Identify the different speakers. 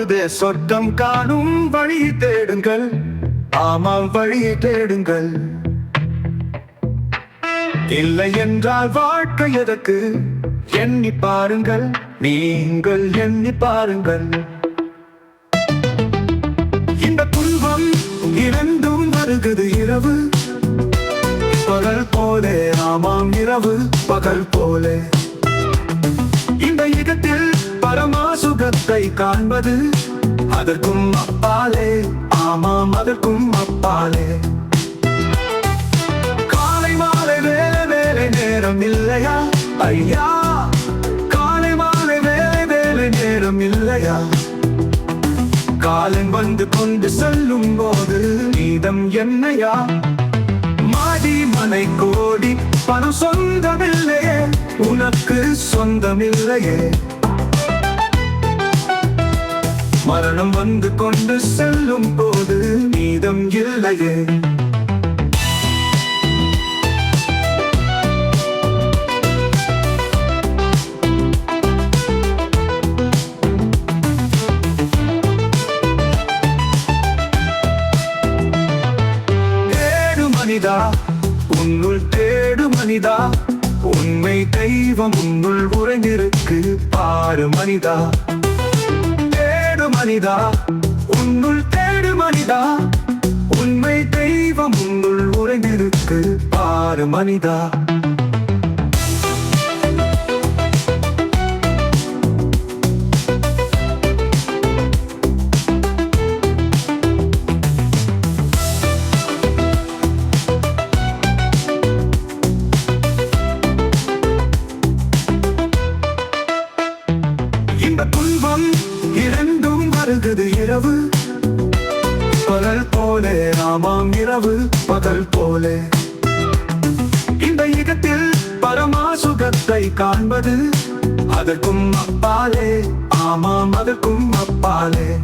Speaker 1: போதே சொர்க்கம் காணும் வழி தேடுங்கள். ஆமாம் வழி தேடுங்கள். இல்லை என்றால் வாழ்க்கை எதற்கு? எண்ணி பாருங்கள். நீங்கள் எண்ணி பாருங்கள். இந்த துன்பம் இரண்டும் வருகிறது இரவு. பகல் போலே ஆமாம் இரவு பகல் போலே. இந்த யுகத்தில் சுகத்தை காண்பது அதற்கும் அப்பாலே. ஆமாம் அதற்கும் அப்பாலே. காலை மாலை வேலை வேலை நேரம் இல்லையா? ஐயா காலை மாலை வேலை வேலை நேரம் இல்லையா? காலன் வந்து கொண்டு செல்லும் போது நீதம் என்னையா? மாடி மனை கோடி பணம் சொந்தமில்லையே. உனக்கு சொந்தமில்லையே. மரணம் வந்து கொண்டு செல்லும் போது மீதம் இல்லையே. மனிதா உன்னுள் தேடு மனிதா உண்மை தெய்வம் உன்னுள் உறைந்திருக்கு. பாரு மனிதா. மனிதா? உன்னுள் தேடு மனிதா? உண்மை தெய்வம் உன்னுள் உறைந்திருக்கு பாரு மனிதா. வருகுது இரவு. பகல் போலே ஆமாம் இரவு. பகல் போலே. இந்த யுகத்தில் பரமா சுகத்தை காண்பது அதற்கும் அப்பாலே. ஆமாம் அதற்கும் அப்பாலே.